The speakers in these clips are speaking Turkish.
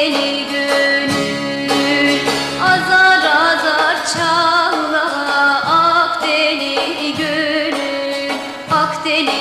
deli gönül Azar azar çağla ak deli gönül Ak deli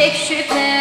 çek şüphe